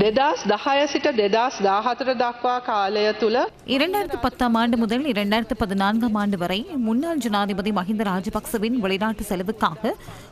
දෙදස් දහය සිට දෙදස් දාහතර දක්වා කාලය තුළ இரண்டாயிரத்து பத்தாம் ஆண்டு முதல் இரண்டாயிரத்து பதினான்காம் ஆண்டு வரை முன்னாள் ஜனாதிபதி மஹிந்த ராஜபக்சவின் வெளிநாட்டு செலவுக்காக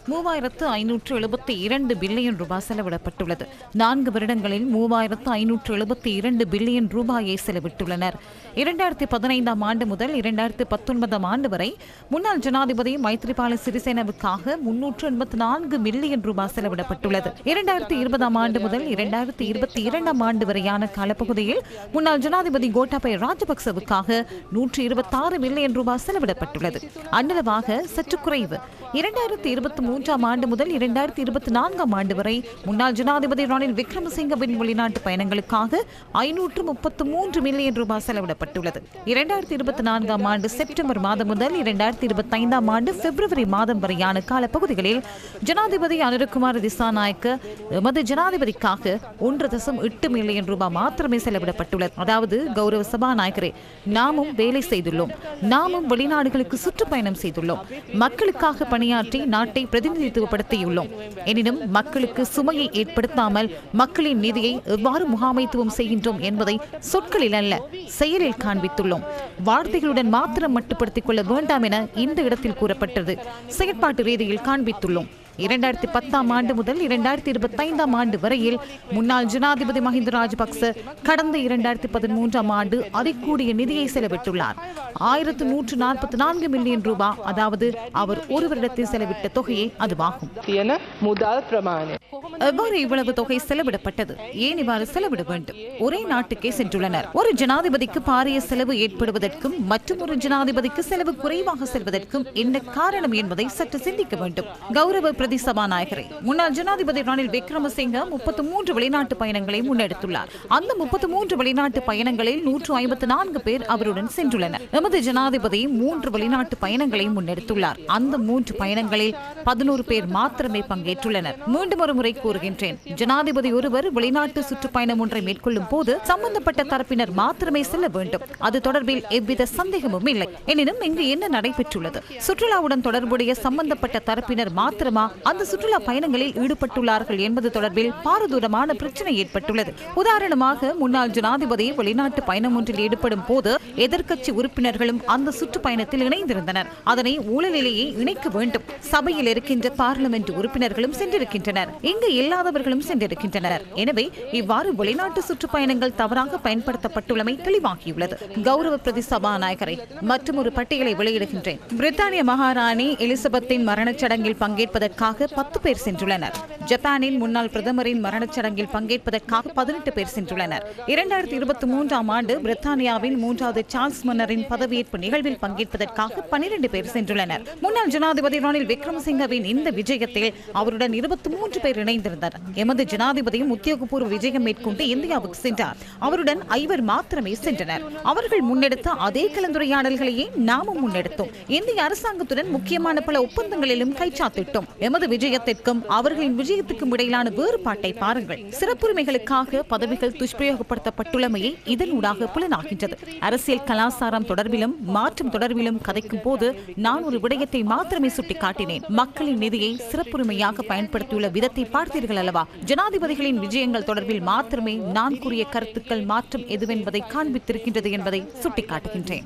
மூவாயிரத்து ஐநூற்று எழுபத்தி இரண்டு பில்லியன் ரூபாய் செலவிடப்பட்டுள்ளது நான்கு வருடங்களில் மூவாயிரத்து ஐநூற்று எழுபத்தி இரண்டு பில்லியன் ரூபாயை செலவிட்டுள்ளனர் இரண்டாயிரத்தி பதினைந்தாம் ஆண்டு முதல் இரண்டாயிரத்து பத்தொன்பதாம் ஆண்டு வரை முன்னாள் ஜனாதிபதி மைத்ரிபால சிறிசேனவுக்காக முன்னூற்று எண்பத்தி நான்கு மில்லியன் ரூபாய் செலவிடப்பட்டுள்ளது இரண்டாயிரத்தி இருபதாம் ஆண்டு முதல் இரண்டாயிரத்தி இருபத்தி இரண்டாம் ஆண்டு வரையான காலப்பகுதியில் முன்னாள் ஜனாதிபதி கோட்டாபய ராஜபக்சவுக்காக நூற்றி இருபத்தாறு மில்லியன் ரூபாய் செலவிடப்பட்டுள்ளது. அன்னளவாக சற்று குறைவு. இரண்டாயிரத்தி இருபத்தி மூன்றாம் ஆண்டு முதல் இரண்டாயிரத்தி இருபத்தி நான்காம் ஆண்டு வரை முன்னாள் ஜனாதிபதி ரணில் விக்ரமசிங்கவின் வெளிநாட்டு பயணங்களுக்காக ஐநூற்று முப்பத்து மூன்று மில்லியன் ரூபாய் செலவிடப்பட்டுள்ளது. இரண்டாயிரத்தி இருபத்தி நான்காம் ஆண்டு செப்டம்பர் மாதம் முதல் இரண்டாயிரத்தி இருபத்தி ஐந்தாம் ஆண்டு பிப்ரவரி மாதம் வரையான காலப்பகுதிகளில் ஜனாதிபதி அனுரகுமார் திசாநாயக்க எமது ஜனாதிபதிக்காக ஒன்று தசம் எட்டு மில்லியன் ரூபாய் மாத்திரமே செலவிடப்பட்டுள்ளது. அதாவது கௌரவ சபாநாயகரே நாமும் வேலை செய்துள்ளோம். நாமும் வெளிநாடுகளுக்கு சுற்றுப்பயணம் செய்துள்ளோம். மக்களுக்காக பணியாற்றி நாட்டை பிரதிநிதித்துவப்படுத்தியுள்ளோம். எனினும் மக்களுக்கு சுமையை ஏற்படுத்தாமல் மக்களின் நிதியை எவ்வாறு முகாமைத்துவம் செய்கின்றோம் என்பதை சொற்களில் அல்ல செயலில் காண்பித்துள்ளோம். வார்த்தைகளுடன் மாத்திரம் மட்டுப்படுத்திக் கொள்ள வேண்டாம் என இந்த இடத்தில் கூறப்பட்டது. செயற்பாட்டு ரீதியில் காண்பித்துள்ளோம். இரண்டாயிரத்தி பத்தாம் ஆண்டு முதல் இரண்டாயிரத்தி இருபத்தைந்தாம் ஆண்டு வரையில் முன்னாள் ஜனாதிபதி மஹிந்த ராஜபக்ச கடந்த இரண்டாயிரத்தி பதிமூன்றாம் ஆண்டு அதிகூடிய நிதியை செலவிட்டுள்ளார். ஆயிரத்து நூற்று நாற்பத்தி நான்கு மில்லியன் ரூபாய் அதாவது அவர் ஒரு வருடத்தில் செலவிட்ட தொகையே அதுவாகும். எவ்வாறு இவ்வளவு தொகை செலவிடப்பட்டது? ஏன் இவ்வாறு செலவிட வேண்டும்? ஒரே நாட்டுக்கே சென்றுள்ளனர். ஒரு ஜனாதிபதிக்கு பாரிய செலவு ஏற்படுவதற்கும் மற்றும் ஒரு ஜனாதிபதிக்கு செலவு குறைவாக செல்வதற்கும் என்ன காரணம் என்பதை சற்று சிந்திக்க வேண்டும். கௌரவ பிரதி சபாநாயகரே முன்னாள் ஜனாதிபதி ரணில் விக்ரமசிங்க முப்பத்து மூன்று வெளிநாட்டு பயணங்களை முன்னெடுத்துள்ளார். அந்த முப்பத்து மூன்று வெளிநாட்டு பயணங்களில் நூற்று ஐம்பத்து நான்கு பேர் அவருடன் சென்றுள்ளனர். எமது ஜனாதிபதி மூன்று வெளிநாட்டு பயணங்களை முன்னெடுத்துள்ளார். அந்த மூன்று பயணங்களில் பதினோரு பேர் மாத்திரமே பங்கேற்றுள்ளனர். மீண்டும் ஒரு முறை கூறுகின்றேன். ஜனாதிபதி ஒருவர் வெளிநாட்டு சுற்றுப்பயணம் ஒன்றை மேற்கொள்ளும் போது சம்பந்தப்பட்ட தரப்பினர் மாத்திரமே செல்ல வேண்டும். அது தொடர்பில் எவ்வித சந்தேகமும் இல்லை. எனினும் இங்கு என்ன நடைபெற்றுள்ளது? சுற்றுலாவுடன் தொடர்புடைய சம்பந்தப்பட்ட தரப்பினர் மாத்திரமா? அந்த சுற்றுலா பயணங்களில் ஈடுபட்டுள்ளார்கள் என்பது தொடர்பில் பாரதூரமான பிரச்சனை ஏற்பட்டுள்ளது. உதாரணமாக முன்னாள் ஜனாதிபதி வெளிநாட்டு பயணம் ஒன்றில் ஈடுபடும் போது எதிர்க்கட்சி உறுப்பினர்களும் அந்த சுற்றுப்பயணத்தில் இணைந்திருந்தனர். அதனை ஊழலிலேயே இணைக்க வேண்டும். சபையில் இருக்கின்ற பார்லிமெண்ட் உறுப்பினர்களும் சென்றிருக்கின்றனர். இங்கு இல்லாதவர்களும் சென்றிருக்கின்றனர் எனவே இவ்வாறு வெளிநாட்டு சுற்றுப்பயணங்கள் தவறாக பயன்படுத்தப்பட்டுள்ளமை தெளிவாகியுள்ளது. கௌரவ பிரதி சபாநாயகரை மற்றும் ஒரு பட்டியலை வெளியிடுகின்றேன். பிரித்தானிய மகாராணி எலிசபெத்தின் மரணச் சடங்கில் பங்கேற்பதற்காக பத்து பேர் சென்றுள்ளனர். ஜப்பானின் முன்னாள் பிரதமரின் மரணச் சடங்கில் பங்கேற்பதற்காக பதினெட்டு பேர் சென்றுள்ளனர். இரண்டாயிரத்தி இருபத்தி மூன்றாம் ஆண்டு பிரித்தானியாவின் மூன்றாவது சார்ல்ஸ் மன்னரின் பதவியேற்பு நிகழ்வில் பங்கேற்பதற்காக பனிரெண்டு பேர் சென்றுள்ளனர். முன்னாள் ஜனாதிபதி ரணில் விக்ரமசிங்கவின் இந்த விஜயத்தில் அவருடன் இருபத்தி மூன்று பேர் இணைந்திருந்தார். எமது ஜனாதிபதியும் உத்தியோகபூர்வ விஜயம் மேற்கொண்டு இந்தியாவுக்கு சென்றார். அவருடன் ஐவர் மாத்திரமே சென்றனர். அவர்கள் முன்னெடுத்த அதே கலந்துரையாடல்களையே நாமும் முன்னெடுத்தோம். இந்திய அரசாங்கத்துடன் முக்கியமான பல ஒப்பந்தங்களிலும் கைச்சாத்திட்டோம். எமது விஜயத்திற்கும் அவர்களின் விஜயத்துக்கும் இடையிலான வேறுபாட்டை பாருங்கள். சிறப்புரிமைகளுக்காக பதவிகள் துஷ்பிரயோகப்படுத்தப்பட்டுள்ளமையை இதனூடாக புலனாகின்றது. அரசியல் கலாசாரம் தொடர்பிலும் மாற்றம் தொடர்பிலும் கதைக்கும் போது நான் ஒரு விடயத்தை மாத்திரமே சுட்டிக்காட்டினேன். மக்களின் நிதியை சிறப்புரிமையாக பயன்படுத்தியுள்ள விதத்தை பார்த்தீர்கள் அல்லவா? ஜனாதிபதிகளின் விஜயங்கள் தொடர்பில் மாத்திரமே நான் கூறிய கருத்துக்கள் மாற்றம் எதுவென்பதை காண்பித்திருக்கின்றது என்பதை சுட்டிக்காட்டுகின்றேன்.